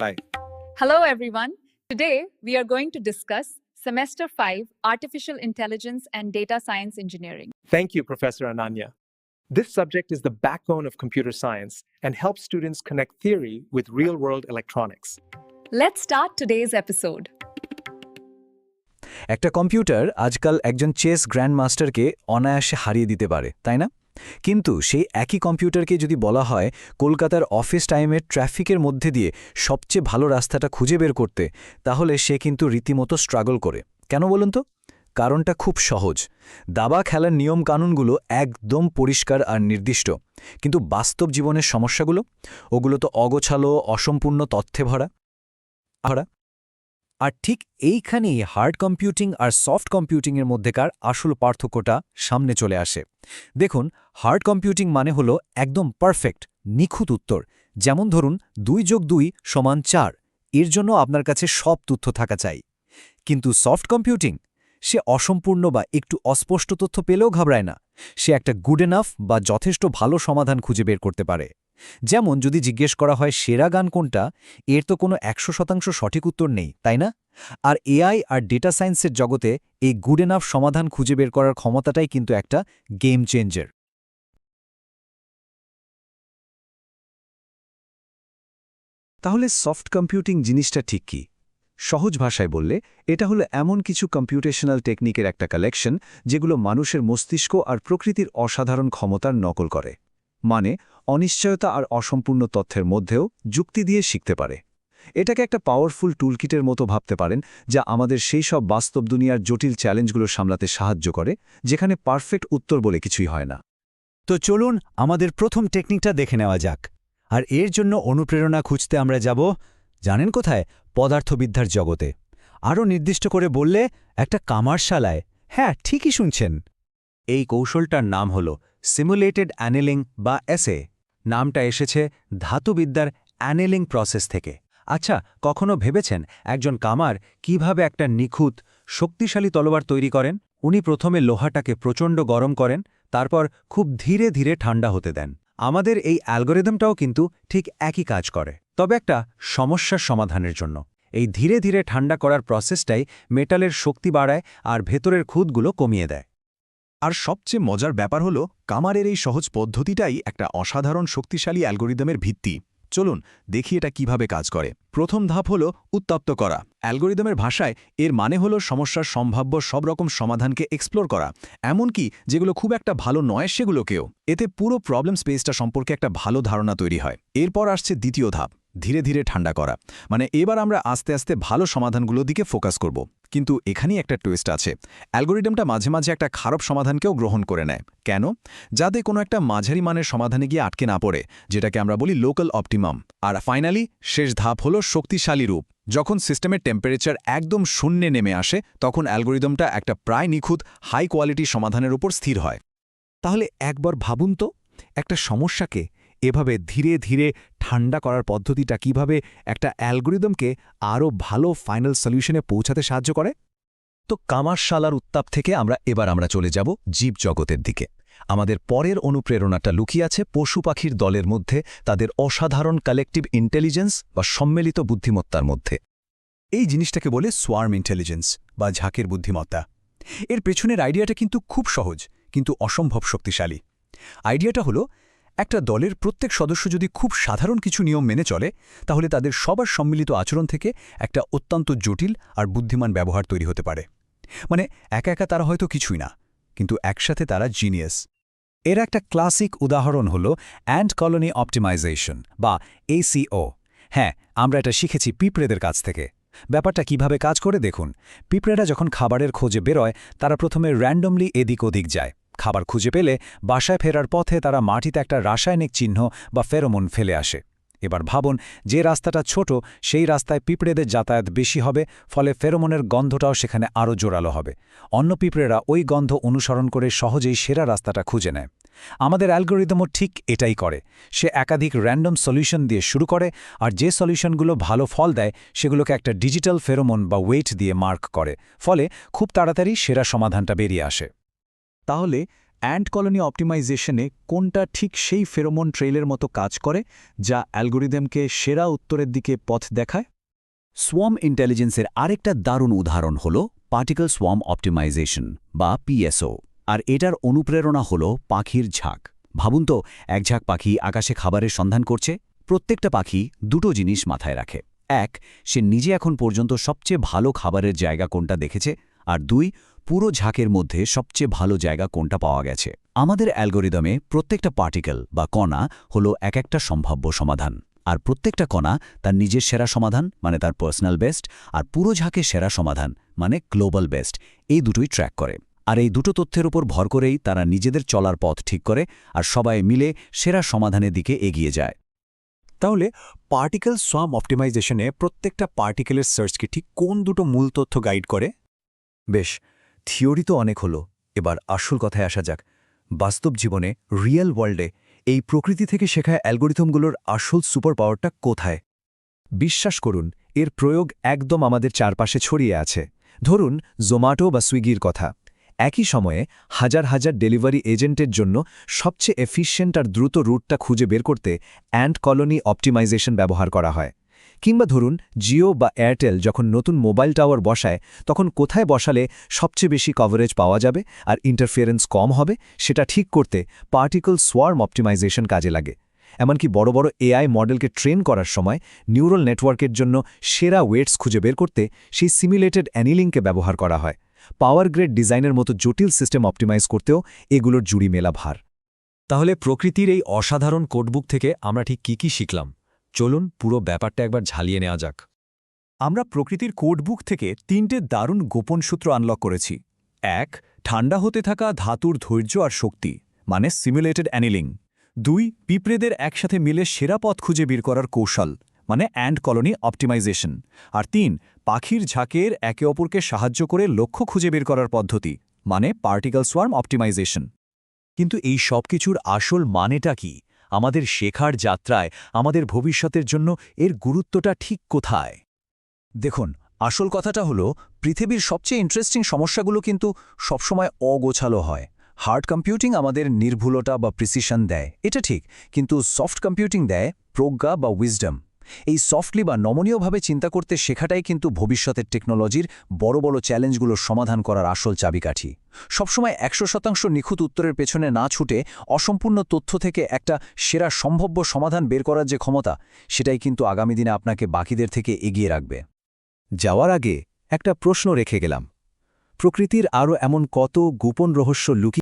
Bye. Hello, everyone. Today, we are going to discuss Semester 5 Artificial Intelligence and Data Science Engineering. Thank you, Professor Ananya. This subject is the backbone of computer science and helps students connect theory with real world electronics. Let's start today's episode. একটা computer আজকাল একজন chess গ্র্যান্ডমাস্টারকে অনায়াসে হারিয়ে দিতে পারে তাই না কিন্তু সেই একই কম্পিউটারকে যদি বলা হয়, কলকাতার অফিস টাইমে ট্রাফিকের মধ্যে দিয়ে সবচেয়ে ভালো রাস্তাটা খুঁজে বের করতে, তাহলে সে কিন্তু রীতিমতো স্ট্রাগল করে। কেন বলুন তো? কারণটা খুব সহজ। দাবা খেলার নিয়ম কানুনগুলো একদম পরিষ্কার আর নির্দিষ্ট। কিন্তু বাস্তব জীবনের সমস্যাগুলো? ওগুলো তো অগোছালো, অসম্পূর্ণ তথ্যে ভরা। ভরা। আর ঠিক এইখানেই হার্ড কম্পিউটিং আর সফট কম্পিউটিংয়ের মধ্যেকার আসল পার্থক্যটা সামনে চলে আসে। দেখুন, হার্ড কম্পিউটিং মানে হলো একদম পারফেক্ট, নিখুঁত উত্তর। যেমন ধরুন, দুই যোগ দুই সমান চার, এর জন্য আপনার কাছে সব তথ্য থাকা চাই। কিন্তু সফট কম্পিউটিং? সে অসম্পূর্ণ বা একটু অস্পষ্ট তথ্য পেলেও ঘাবড়ায় না। সে একটা গুড এনাফ বা যথেষ্ট ভালো সমাধান খুঁজে বের করতে পারে। যেমন যদি জিজ্ঞেস করা হয় সেরা গান কোনটা, এর তো কোনো একশো শতাংশ সঠিক উত্তর নেই, তাই না? আর এআই আর ডেটা সায়েন্সের জগতে এই গুড এনাফ সমাধান খুঁজে বের করার ক্ষমতাটাই কিন্তু একটা গেম চেঞ্জার তাহলে সফট কম্পিউটিং জিনিসটা ঠিক কি? সহজ ভাষায় বললে, এটা হলো এমন কিছু কম্পিউটেশনাল টেকনিকের একটা কালেকশন যেগুলো মানুষের মস্তিষ্ক আর প্রকৃতির অসাধারণ ক্ষমতার নকল করে। মানে অনিশ্চয়তা আর অসম্পূর্ণ তথ্যের মধ্যেও যুক্তি দিয়ে শিখতে পারে। এটাকে একটা পাওয়ারফুল টুলকিটের মতো ভাবতে পারেন, যা আমাদের সেই সব বাস্তব দুনিয়ার জটিল চ্যালেঞ্জগুলো সামলাতে সাহায্য করে, যেখানে পারফেক্ট উত্তর বলে কিছুই হয় না। তো চলুন আমাদের প্রথম টেকনিকটা দেখে নেওয়া যাক। আর এর জন্য অনুপ্রেরণা খুঁজতে আমরা যাব, জানেন কোথায়? পদার্থবিদ্যার জগতে। আরও নির্দিষ্ট করে বললে, একটা কামারশালায়। হ্যাঁ ঠিকই শুনছেন। এই কৌশলটার নাম হল সিমুলেটেড অ্যানেলিং বা এসএ নামটা এসেছে ধাতুবিদ্যার অ্যানেলিং প্রসেস থেকে। আচ্ছা কখনো ভেবেছেন একজন কামার কীভাবে একটা নিখুঁত, শক্তিশালী তলোয়ার তৈরি করেন? উনি প্রথমে লোহাটাকে প্রচণ্ড গরম করেন, তারপর খুব ধীরে ধীরে ঠান্ডা হতে দেন। আমাদের এই অ্যালগোরিদমটাও কিন্তু ঠিক একই কাজ করে। তবে একটা সমস্যার সমাধানের জন্য। এই ধীরে ধীরে ঠান্ডা করার প্রসেসটাই মেটালের শক্তি বাড়ায় আর ভেতরের খুদগুলো কমিয়ে দেয়। আর সবচেয়ে মজার ব্যাপার হলো, কামারের এই সহজ পদ্ধতিটাই একটা অসাধারণ শক্তিশালী অ্যালগোরিদমের ভিত্তি। চলুন, দেখি এটা কীভাবে কাজ করে। প্রথম ধাপ হলো, উত্তপ্ত করা। অ্যালগোরিদমের ভাষায়, এর মানে হলো সমস্যার সম্ভাব্য সব রকম সমাধানকে এক্সপ্লোর করা, এমনকি যেগুলো খুব একটা ভালো নয় সেগুলোকেও। এতে পুরো প্রবলেম স্পেসটা সম্পর্কে একটা ভালো ধারণা তৈরি হয়। এরপর আসছে দ্বিতীয় ধাপ, ধীরে ধীরে ঠান্ডা করা। মানে এবার আমরা আস্তে আস্তে ভালো সমাধানগুলোর দিকে ফোকাস করব। কিন্তু এখানেই একটা টুইস্ট আছে। অ্যালগোরিদমটা মাঝে মাঝে একটা খারাপ সমাধানকেও গ্রহণ করে নেয়। কেন? যাতে কোনো একটা মাঝারি মানের সমাধানে গিয়ে আটকে না পড়ে, যেটাকে আমরা বলি লোকাল অপটিমাম আর ফাইনালি শেষ ধাপ হলো শক্তিশালী রূপ। যখন সিস্টেমের টেম্পারেচার একদম শূন্যে নেমে আসে, তখন অ্যালগোরিদমটা একটা প্রায় নিখুঁত হাই কোয়ালিটি সমাধানের উপর স্থির হয়। তাহলে একবার ভাবুন তো, একটা সমস্যাকে এভাবে ধীরে ধীরে ঠান্ডা করার পদ্ধতিটা কীভাবে একটা অ্যালগোরিদমকে আরও ভালো ফাইনাল সলিউশনে পৌঁছাতে সাহায্য করে? তো কামারশালার উত্তাপ থেকে আমরা এবার আমরা চলে যাব জীব জগতের দিকে। আমাদের পরের অনুপ্রেরণাটা লুকিয়ে আছে পশু পাখির দলের মধ্যে, তাদের অসাধারণ কালেকটিভ ইন্টেলিজেন্স বা সম্মিলিত বুদ্ধিমত্তার মধ্যে। এই জিনিসটাকে বলে সোয়ার্ম ইন্টেলিজেন্স বা ঝাঁকের বুদ্ধিমত্তা। এর পেছনের আইডিয়াটা কিন্তু খুব সহজ, কিন্তু অসম্ভব শক্তিশালী। আইডিয়াটা হলো একটা দলের প্রত্যেক সদস্য যদি খুব সাধারণ কিছু নিয়ম মেনে চলে, তাহলে তাদের সবার সম্মিলিত আচরণ থেকে একটা অত্যন্ত জটিল আর বুদ্ধিমান ব্যবহার তৈরি হতে পারে। মানে একা একা তারা হয়তো কিছুই না, কিন্তু একসাথে তারা জিনিয়াস। এর একটা ক্লাসিক উদাহরণ হল অ্যান্ড কলোনি অপটিমাইজেশন বা এসিও হ্যাঁ আমরা এটা শিখেছি পিঁপড়েদের কাছ থেকে। ব্যাপারটা কীভাবে কাজ করে দেখুন, পিঁপড়েরা যখন খাবারের খোঁজে বেরোয়, তারা প্রথমে র্যান্ডমলি এদিক ওদিক যায়। খাবার খুঁজে পেলে বাসায় ফেরার পথে তারা মাটিতে একটা রাসায়নিক চিহ্ন বা ফেরোমন ফেলে আসে। এবার ভাবুন, যে রাস্তাটা ছোট, সেই রাস্তায় পিঁপড়েদের যাতায়াত বেশি হবে, ফলে ফেরোমনের গন্ধটাও সেখানে আরও জোরালো হবে। অন্য পিঁপড়েরা ওই গন্ধ অনুসরণ করে সহজেই সেরা রাস্তাটা খুঁজে নেয়। আমাদের অ্যালগোরিদমও ঠিক এটাই করে। সে একাধিক র্যান্ডম সলিউশন দিয়ে শুরু করে, আর যে সলিউশনগুলো ভালো ফল দেয়, সেগুলোকে একটা ডিজিটাল ফেরোমন বা ওয়েট দিয়ে মার্ক করে। ফলে খুব তাড়াতাড়ি সেরা সমাধানটা বেরিয়ে আসে। তাহলে অ্যান্ড কলোনি অপটিমাইজেশনে কোনটা ঠিক সেই ফেরোমন ট্রেইলের মতো কাজ করে যা অ্যালগোরিদমকে সেরা উত্তরের দিকে পথ দেখায়? সোয়াম ইন্টেলিজেন্সের আরেকটা দারুণ উদাহরণ হল পার্টিকল সোয়াম অপটিমাইজেশন বা পিএসও আর এটার অনুপ্রেরণা হল পাখির ঝাঁক। ভাবুন তো, এক ঝাঁক পাখি আকাশে খাবারের সন্ধান করছে, প্রত্যেকটা পাখি দুটো জিনিস মাথায় রাখে। এক, সে নিজে এখন পর্যন্ত সবচেয়ে ভালো খাবারের জায়গা কোনটা দেখেছে? আর দুই পুরো ঝাঁকের মধ্যে সবচেয়ে ভালো জায়গা কোনটা পাওয়া গেছে? আমাদের অ্যালগোরিদমে প্রত্যেকটা পার্টিকেল বা কণা হল এক একটা সম্ভাব্য সমাধান। আর প্রত্যেকটা কণা তার নিজের সেরা সমাধান মানে তার পার্সোনাল বেস্ট আর পুরো ঝাঁকের সেরা সমাধান মানে গ্লোবাল বেস্ট এই দুটোই ট্র্যাক করে। আর এই দুটো তথ্যের উপর ভর করেই তারা নিজেদের চলার পথ ঠিক করে আর সবাই মিলে সেরা সমাধানের দিকে এগিয়ে যায়। তাহলে পার্টিকেল সোয়াম অপটিমাইজেশনে প্রত্যেকটা পার্টিকেলের সার্চকে ঠিক কোন দুটো মূল তথ্য গাইড করে? বেশ থিওরি তো অনেক হলো, এবার আসল কথায় আসা যাক। বাস্তব জীবনে রিয়েল ওয়ার্ল্ডে এই প্রকৃতি থেকে শেখা অ্যালগোরিথমগুলোর আসল সুপার পাওয়ারটা কোথায়? বিশ্বাস করুন, এর প্রয়োগ একদম আমাদের চারপাশে ছড়িয়ে আছে। ধরুন, জোম্যাটো বা সুইগির কথা। একই সময়ে হাজার হাজার ডেলিভারি এজেন্টের জন্য সবচেয়ে এফিশিয়েন্ট আর দ্রুত রুটটা খুঁজে বের করতে অ্যান্ড কলোনি অপটিমাইজেশন ব্যবহার করা হয়। কিংবা ধরুন জিও বা এয়ারটেল যখন নতুন মোবাইল টাওয়ার বসায়, তখন কোথায় বসালে সবচেয়ে বেশি কভারেজ পাওয়া যাবে আর ইন্টারফিয়ারেন্স কম হবে, সেটা ঠিক করতে পার্টিকল সোয়ার্ম অপটিমাইজেশন কাজে লাগে। এমনকি বড় বড় এআই মডেলকে ট্রেন করার সময় নিউরাল নেটওয়ার্কের জন্য সেরা ওয়েটস খুঁজে বের করতে সেই সিমুলেটেড অ্যানিলিংকে ব্যবহার করা হয়। পাওয়ার গ্রেড ডিজাইনের মতো জটিল সিস্টেম অপটিমাইজ করতেও এগুলোর জুড়ি মেলা ভার। তাহলে প্রকৃতির এই অসাধারণ কোডবুক থেকে আমরা ঠিক কি কি শিখলাম? চলুন পুরো ব্যাপারটা একবার ঝালিয়ে নেওয়া যাক। আমরা প্রকৃতির কোডবুক থেকে তিনটে দারুণ গোপন সূত্র আনলক করেছি। এক, ঠান্ডা হতে থাকা ধাতুর ধৈর্য আর শক্তি মানে সিমুলেটেড অ্যানিলিং দুই, পিঁপড়েদের একসাথে মিলে সেরা পথ খুঁজে বের করার কৌশল মানে অ্যান্ড কলোনি অপটিমাইজেশন আর তিন, পাখির ঝাঁকের একে অপরকে সাহায্য করে লক্ষ্য খুঁজে বের করার পদ্ধতি মানে পার্টিকল সোয়ার্ম অপটিমাইজেশন কিন্তু এই সব কিছুর আসল মানেটা কি? আমাদের শেখার যাত্রায়, আমাদের ভবিষ্যতের জন্য এর গুরুত্বটা ঠিক কোথায়? দেখুন, আসল কথাটা হলো, পৃথিবীর সবচেয়ে ইন্টারেস্টিং সমস্যাগুলো কিন্তু সবসময় অগোছালো হয়। হার্ড কম্পিউটিং আমাদের নির্ভুলতা বা প্রিসিশন দেয়, এটা ঠিক। কিন্তু সফট কম্পিউটিং দেয় প্রজ্ঞা বা উইজডম এই সফটলি বা নমনীয়ভাবে চিন্তা করতে শেখাটাই কিন্তু ভবিষ্যতের টেকনোলজির বড় বড় চ্যালেঞ্জগুলোর সমাধান করার আসল চাবিকাঠি। সবসময় একশো শতাংশ নিখুঁত উত্তরের পেছনে না ছুটে অসম্পূর্ণ তথ্য থেকে একটা সেরা সম্ভাব্য সমাধান বের করার যে ক্ষমতা, সেটাই কিন্তু আগামী দিনে আপনাকে বাকিদের থেকে এগিয়ে রাখবে। যাওয়ার আগে একটা প্রশ্ন রেখে গেলাম। প্রকৃতির আরও এমন কত গোপন রহস্য লুকিয়ে